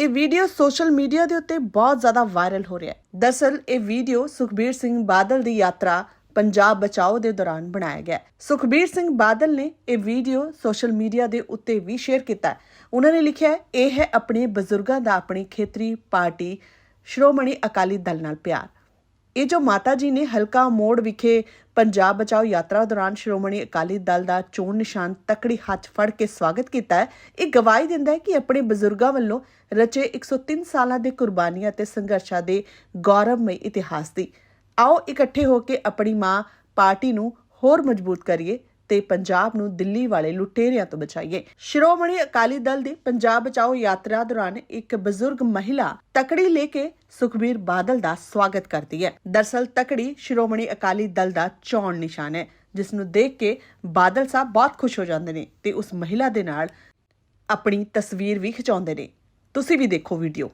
ਇਹ video social media ਦੇ ਉੱਤੇ ਬਹੁਤ ਜ਼ਿਆਦਾ ਵਾਇਰਲ ਹੋ ਰਿਹਾ ਹੈ। ਦਰਅਸਲ ਇਹ ਵੀਡੀਓ ਸੁਖਬੀਰ ਸਿੰਘ ਬਾਦਲ ਦੀ ਯਾਤਰਾ ਪੰਜਾਬ ਬਚਾਓ ਦੇ ਦੌਰਾਨ ਬਣਾਇਆ ਗਿਆ ਸੁਖਬੀਰ ਸਿੰਘ ਬਾਦਲ ਨੇ ਇਹ ਵੀਡੀਓ ਸੋਸ਼ਲ ਮੀਡੀਆ ਦੇ ਉੱਤੇ ਵੀ ਸ਼ੇਅਰ ਕੀਤਾ ਉਹਨਾਂ ਨੇ ਲਿਖਿਆ ਇਹ ਹੈ ਆਪਣੇ ਬਜ਼ੁਰਗਾਂ ਦਾ ਆਪਣੀ ਖੇਤਰੀ ਪਾਰਟੀ ਸ਼੍ਰੋਮਣੀ ਅਕਾਲੀ ਦਲ ਨਾਲ ਪਿਆਰ। ਇਹ ਜੋ ਮਾਤਾ ਜੀ ਨੇ ਹਲਕਾ ਮੋੜ ਵਿਖੇ ਪੰਜਾਬ ਬਚਾਓ ਯਾਤਰਾ ਦੌਰਾਨ ਸ਼੍ਰੋਮਣੀ ਅਕਾਲੀ ਦਲ ਦਾ ਚੋਣ ਨਿਸ਼ਾਨ ਤਕੜੀ ਹੱਥ ਫੜ ਕੇ ਸਵਾਗਤ ਕੀਤਾ ਹੈ, ਇਹ ਗਵਾਹੀ ਦਿੰਦਾ ਹੈ ਕਿ ਆਪਣੇ ਬਜ਼ੁਰਗਾਂ ਵੱਲੋਂ ਰਚੇ 103 ਸਾਲਾਂ ਦੇ ਕੁਰਬਾਨੀਆਂ ਤੇ ਸੰਘਰਸ਼ਾਂ ਦੇ ਗੌਰਵਮਈ ਇਤਿਹਾਸ ਦੀ। ਆਓ ਇਕੱਠੇ ਹੋ ਕੇ ਆਪਣੀ ਮਾਂ ਪਾਰਟੀ ਨੂੰ ਹੋਰ ਮਜ਼ਬੂਤ ਕਰੀਏ। ਤੇ ਪੰਜਾਬ ਨੂੰ ਦਿੱਲੀ ਵਾਲੇ ਲੁਟੇਰਿਆਂ ਤੋਂ ਬਚਾਈਏ। ਸ਼੍ਰੋਮਣੀ ਅਕਾਲੀ ਦਲ ਦੀ ਪੰਜਾਬ ਬਚਾਓ ਯਾਤਰਾ ਦੌਰਾਨ ਇੱਕ ਬਜ਼ੁਰਗ ਮਹਿਲਾ ਤਕੜੀ ਲੈ ਕੇ ਸੁਖਬੀਰ ਬਾਦਲ ਦਾ ਸਵਾਗਤ ਕਰਦੀ ਹੈ। ਦਰਸਲ ਤਕੜੀ ਸ਼੍ਰੋਮਣੀ ਅਕਾਲੀ ਦਲ ਦਾ ਚੋਣ ਨਿਸ਼ਾਨ ਹੈ, ਜਿਸ ਨੂੰ ਦੇਖ ਕੇ ਬਾਦਲ ਸਾਹਿਬ ਬਹੁਤ ਖੁਸ਼ ਹੋ ਜਾਂਦੇ ਨੇ ਤੇ ਉਸ ਮਹਿਲਾ ਦੇ ਨਾਲ ਆਪਣੀ ਤਸਵੀਰ ਵੀ ਖਿਚਾਉਂਦੇ ਨੇ। ਤੁਸੀਂ ਵੀ ਦੇਖੋ ਵੀਡੀਓ।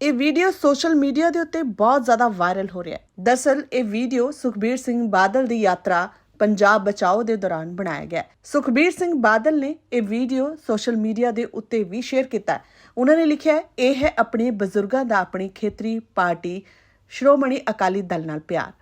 ਇਹ ਵੀਡੀਓ ਸੋਸ਼ਲ ਮੀਡੀਆ ਦੇ ਉੱਤੇ ਬਹੁਤ ਜ਼ਿਆਦਾ ਵਾਇਰਲ ਹੋ ਰਿਹਾ ਹੈ। ਦਰਅਸਲ ਇਹ ਵੀਡੀਓ ਸੁਖਬੀਰ ਸਿੰਘ ਬਾਦਲ ਦੀ ਯਾਤਰਾ ਪੰਜਾਬ ਬਚਾਓ ਦੇ ਦੌਰਾਨ ਬਣਾਇਆ ਗਿਆ ਸੁਖਬੀਰ ਸਿੰਘ ਬਾਦਲ ਨੇ ਇਹ ਵੀਡੀਓ ਸੋਸ਼ਲ ਮੀਡੀਆ ਦੇ ਉੱਤੇ ਵੀ ਸ਼ੇਅਰ ਕੀਤਾ ਉਹਨਾਂ ਨੇ ਲਿਖਿਆ ਇਹ ਹੈ ਆਪਣੇ ਬਜ਼ੁਰਗਾਂ ਦਾ ਆਪਣੀ ਖੇਤਰੀ ਪਾਰਟੀ ਸ਼੍ਰੋਮਣੀ ਅਕਾਲੀ ਦਲ ਨਾਲ ਪਿਆਰ।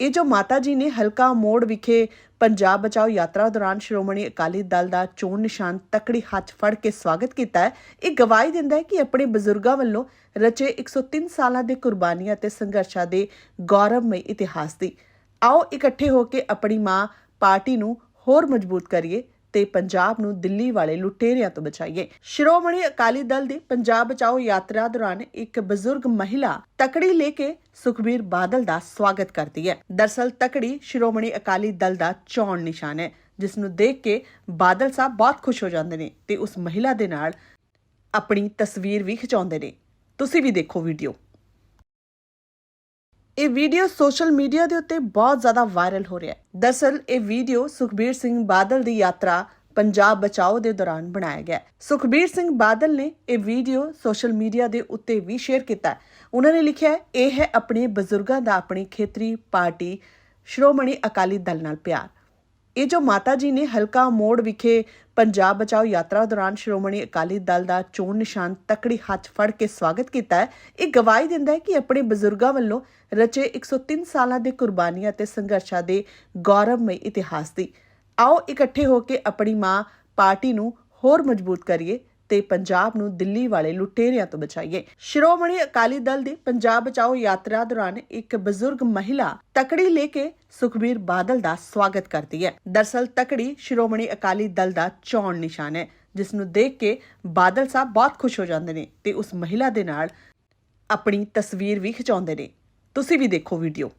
ਇਹ ਜੋ ਮਾਤਾ ਜੀ ਨੇ ਹਲਕਾ ਮੋੜ ਵਿਖੇ ਪੰਜਾਬ ਬਚਾਓ ਯਾਤਰਾ ਦੌਰਾਨ ਸ਼੍ਰੋਮਣੀ ਅਕਾਲੀ ਦਲ ਦਾ ਚੋਣ ਨਿਸ਼ਾਨ ਤਕੜੀ ਹੱਥ ਫੜ ਕੇ ਸਵਾਗਤ ਕੀਤਾ ਹੈ, ਇਹ ਗਵਾਹੀ ਦਿੰਦਾ ਹੈ ਕਿ ਆਪਣੇ ਬਜ਼ੁਰਗਾਂ ਵੱਲੋਂ ਰਚੇ 103 ਸਾਲਾਂ ਦੇ ਕੁਰਬਾਨੀਆਂ ਤੇ ਸੰਘਰਸ਼ਾਂ ਦੇ ਗੌਰਵਮਈ ਇਤਿਹਾਸ ਦੀ। ਆਓ ਇਕੱਠੇ ਹੋ ਕੇ ਆਪਣੀ ਮਾਂ ਪਾਰਟੀ ਨੂੰ ਹੋਰ ਮਜ਼ਬੂਤ ਕਰੀਏ। ਤੇ ਪੰਜਾਬ ਨੂੰ ਦਿੱਲੀ ਵਾਲੇ ਲੁਟੇਰਿਆਂ ਤੋਂ ਬਚਾਈਏ। ਸ਼੍ਰੋਮਣੀ ਅਕਾਲੀ ਦਲ ਦੀ ਪੰਜਾਬ ਬਚਾਓ ਯਾਤਰਾ ਦੌਰਾਨ ਇੱਕ ਬਜ਼ੁਰਗ ਮਹਿਲਾ ਤਕੜੀ ਲੈ ਕੇ ਸੁਖਬੀਰ ਬਾਦਲ ਦਾ ਸਵਾਗਤ ਕਰਦੀ ਹੈ। ਦਰਸਲ ਤਕੜੀ ਸ਼੍ਰੋਮਣੀ ਅਕਾਲੀ ਦਲ ਦਾ ਚੋਣ ਨਿਸ਼ਾਨ ਹੈ, ਜਿਸ ਨੂੰ ਦੇਖ ਕੇ ਬਾਦਲ ਸਾਹਿਬ ਬਹੁਤ ਖੁਸ਼ ਹੋ ਜਾਂਦੇ ਨੇ ਤੇ ਉਸ ਮਹਿਲਾ ਦੇ ਨਾਲ ਆਪਣੀ ਤਸਵੀਰ ਵੀ ਖਿਚਾਉਂਦੇ ਨੇ। ਤੁਸੀਂ ਵੀ ਦੇਖੋ ਵੀਡੀਓ। ਇਹ ਵੀਡੀਓ ਸੋਸ਼ਲ ਮੀਡੀਆ ਦੇ ਉੱਤੇ ਬਹੁਤ ਜ਼ਿਆਦਾ ਵਾਇਰਲ ਹੋ ਰਿਹਾ ਹੈ। ਦਰਅਸਲ ਇਹ ਵੀਡੀਓ ਸੁਖਬੀਰ ਸਿੰਘ ਬਾਦਲ ਦੀ ਯਾਤਰਾ ਪੰਜਾਬ ਬਚਾਓ ਦੇ ਦੌਰਾਨ ਬਣਾਇਆ ਗਿਆ ਸੁਖਬੀਰ ਸਿੰਘ ਬਾਦਲ ਨੇ ਇਹ ਵੀਡੀਓ ਸੋਸ਼ਲ ਮੀਡੀਆ ਦੇ ਉੱਤੇ ਵੀ ਸ਼ੇਅਰ ਕੀਤਾ ਉਹਨਾਂ ਨੇ ਲਿਖਿਆ ਇਹ ਹੈ ਆਪਣੇ ਬਜ਼ੁਰਗਾਂ ਦਾ ਆਪਣੀ ਖੇਤਰੀ ਪਾਰਟੀ ਸ਼੍ਰੋਮਣੀ ਅਕਾਲੀ ਦਲ ਨਾਲ ਪਿਆਰ। ਇਹ ਜੋ ਮਾਤਾ ਜੀ ਨੇ ਹਲਕਾ ਮੋੜ ਵਿਖੇ ਪੰਜਾਬ ਬਚਾਓ ਯਾਤਰਾ ਦੌਰਾਨ ਸ਼੍ਰੋਮਣੀ ਅਕਾਲੀ ਦਲ ਦਾ ਚੋਣ ਨਿਸ਼ਾਨ ਤਕੜੀ ਹੱਥ ਫੜ ਕੇ ਸਵਾਗਤ ਕੀਤਾ ਹੈ, ਇਹ ਗਵਾਹੀ ਦਿੰਦਾ ਹੈ ਕਿ ਆਪਣੇ ਬਜ਼ੁਰਗਾਂ ਵੱਲੋਂ ਰਚੇ 103 ਸਾਲਾਂ ਦੇ ਕੁਰਬਾਨੀਆਂ ਤੇ ਸੰਘਰਸ਼ਾਂ ਦੇ ਗੌਰਵਮਈ ਇਤਿਹਾਸ ਦੀ। ਆਓ ਇਕੱਠੇ ਹੋ ਕੇ ਆਪਣੀ ਮਾਂ ਪਾਰਟੀ ਨੂੰ ਹੋਰ ਮਜ਼ਬੂਤ ਕਰੀਏ। ਤੇ ਪੰਜਾਬ ਨੂੰ ਦਿੱਲੀ ਵਾਲੇ ਲੁਟੇਰਿਆਂ ਤੋਂ ਬਚਾਈਏ। ਸ਼੍ਰੋਮਣੀ ਅਕਾਲੀ ਦਲ ਦੀ ਪੰਜਾਬ ਬਚਾਓ ਯਾਤਰਾ ਦੌਰਾਨ ਇੱਕ ਬਜ਼ੁਰਗ ਮਹਿਲਾ ਤਕੜੀ ਲੈ ਕੇ ਸੁਖਬੀਰ ਬਾਦਲ ਦਾ ਸਵਾਗਤ ਕਰਦੀ ਹੈ। ਦਰਸਲ ਤਕੜੀ ਸ਼੍ਰੋਮਣੀ ਅਕਾਲੀ ਦਲ ਦਾ ਚੋਣ ਨਿਸ਼ਾਨ ਹੈ, ਜਿਸ ਨੂੰ ਦੇਖ ਕੇ ਬਾਦਲ ਸਾਹਿਬ ਬਹੁਤ ਖੁਸ਼ ਹੋ ਜਾਂਦੇ ਨੇ ਤੇ ਉਸ ਮਹਿਲਾ ਦੇ ਨਾਲ ਆਪਣੀ ਤਸਵੀਰ ਵੀ ਖਿਚਾਉਂਦੇ ਨੇ। ਤੁਸੀਂ ਵੀ ਦੇਖੋ ਵੀਡੀਓ।